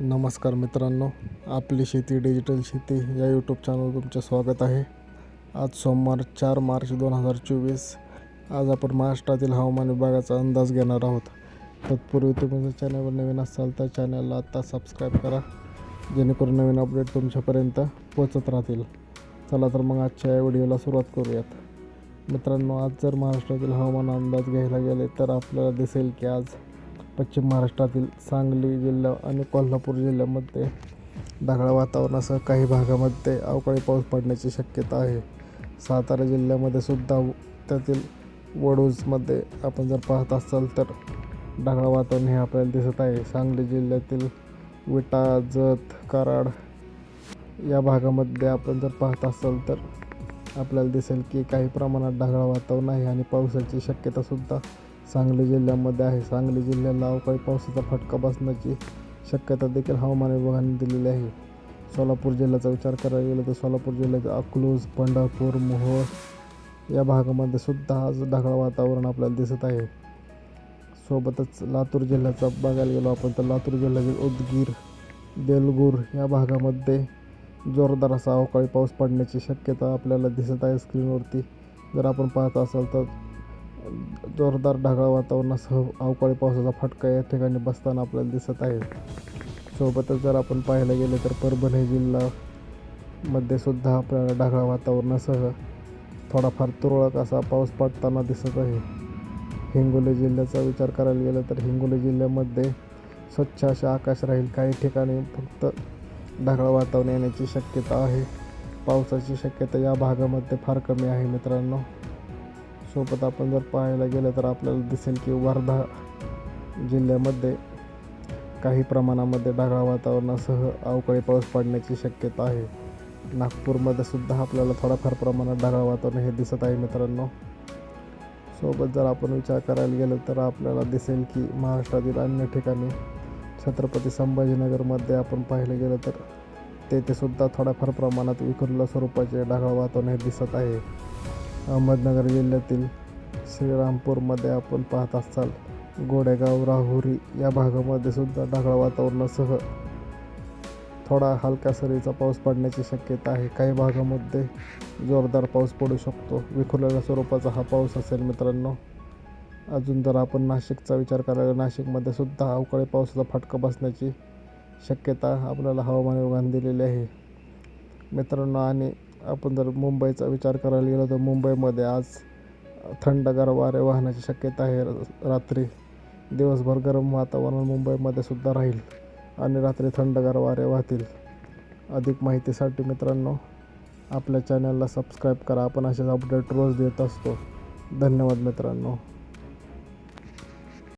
नमस्कार मित्रांनो आपली शेती डिजिटल शेती या यूट्यूब चॅनलवर तुमचं स्वागत आहे. आज सोमवार चार मार्च दोन हजार चोवीस. आज आपण महाराष्ट्रातील हवामान विभागाचा अंदाज घेणार आहोत. तत्पूर्वी तुम्ही जर चॅनलवर नवीन असाल तर चॅनलला आत्ता सबस्क्राईब करा जेणेकरून नवीन अपडेट तुमच्यापर्यंत पोचत राहतील. चला तर मग आजच्या या व्हिडिओला सुरुवात करूयात. मित्रांनो आज जर महाराष्ट्रातील हवामान अंदाज घ्यायला गेले तर आपल्याला दिसेल की आज पश्चिम महाराष्ट्रातील सांगली जिल्हा आणि कोल्हापूर जिल्ह्यामध्ये ढगाळ वातावरणासह काही भागामध्ये अवकाळी पाऊस पडण्याची शक्यता आहे. सातारा जिल्ह्यामध्ये सुद्धा त्यातील वडूजमध्ये आपण जर पाहत असाल तर ढगाळ वातावरण हे आपल्याला दिसत आहे. सांगली जिल्ह्यातील विटा जत कराड या भागामध्ये आपण जर पाहत असाल तर आपल्याला दिसेल की काही प्रमाणात ढगाळ वातावरण आहे आणि पावसाची शक्यतासुद्धा सांगली जिल्ह्यामध्ये आहे. सांगली जिल्ह्याला अवकाळी पावसाचा फटका बसण्याची शक्यता देखील हवामान विभागाने दिलेली आहे. सोलापूर जिल्ह्याचा विचार करायला गेला तर सोलापूर जिल्ह्यात अकलूज पंढरपूर मोहोळ या भागामध्ये सुद्धा आज ढगाळ वातावरण आपल्याला दिसत आहे. सोबतच लातूर जिल्ह्याचा बघायला गेलो आपण तर लातूर जिल्ह्यातील उदगीर देलगूर या भागामध्ये जोरदार असा अवकाळी पाऊस पडण्याची शक्यता आपल्याला दिसत आहे. स्क्रीनवरती जर आपण पाहत असाल तर जोरदार ढगाळ वातावरणासह अवकाळी पावसाचा फटका या ठिकाणी बसताना आपल्याला दिसत आहे. सोबतच जर आपण पाहायला गेले तर परभणी जिल्ह्यामध्ये सुद्धा आपल्याला ढगाळ वातावरणासह थोडाफार तुरळक असा पाऊस पडताना दिसत आहे. हिंगोली जिल्ह्याचा विचार करायला गेला तर हिंगोली जिल्ह्यामध्ये स्वच्छ असे आकाश राहील. काही ठिकाणी फक्त ढगाळ वातावरण येण्याची शक्यता आहे. पावसाची शक्यता या भागामध्ये फार कमी आहे मित्रांनो. सोबत आपण जर पाहायला गेलं तर आपल्याला दिसेल की वर्धा जिल्ह्यामध्ये काही प्रमाणामध्ये ढगाळ वातावरणासह अवकाळी पाऊस पडण्याची शक्यता आहे. नागपूरमध्ये सुद्धा आपल्याला थोडाफार प्रमाणात ढगाळ वातावरण हे दिसत आहे मित्रांनो. सोबत जर आपण विचार करायला गेलो तर आपल्याला दिसेल की महाराष्ट्रातील अन्य ठिकाणी छत्रपती संभाजीनगरमध्ये आपण पाहिलं गेलं तर तेथे सुद्धा थोड्याफार प्रमाणात विखुरल्या स्वरूपाचे ढगाळ वातावरण हे दिसत आहे. अहमदनगर जिल्ह्यातील श्रीरामपूरमध्ये आपण पाहत असाल गोडेगाव राहुरी या भागामध्ये सुद्धा ढगाळ वातावरणासह थोडा हलक्या सरीचा पाऊस पडण्याची शक्यता आहे. काही भागामध्ये जोरदार पाऊस पडू शकतो. विखुरलेल्या स्वरूपाचा हा पाऊस असेल मित्रांनो. अजून जर आपण नाशिकचा विचार करायला नाशिकमध्ये सुद्धा अवकाळी पावसाचा फटका बसण्याची शक्यता आपल्याला हवामान विभागाने दिलेली आहे. मित्रांनो आणि आपण जर मुंबईचा विचार करायला गेलो तर मुंबईमध्ये आज थंडगार वारे वाहण्याची शक्यता आहे. रात्री दिवसभर गरम वातावरण मुंबईमध्ये सुद्धा राहील आणि रात्री थंडगार वारे वाहतील. अधिक माहितीसाठी मित्रांनो आपल्या चॅनलला सबस्क्राईब करा. आपण असेच अपडेट रोज देत असतो. धन्यवाद मित्रांनो.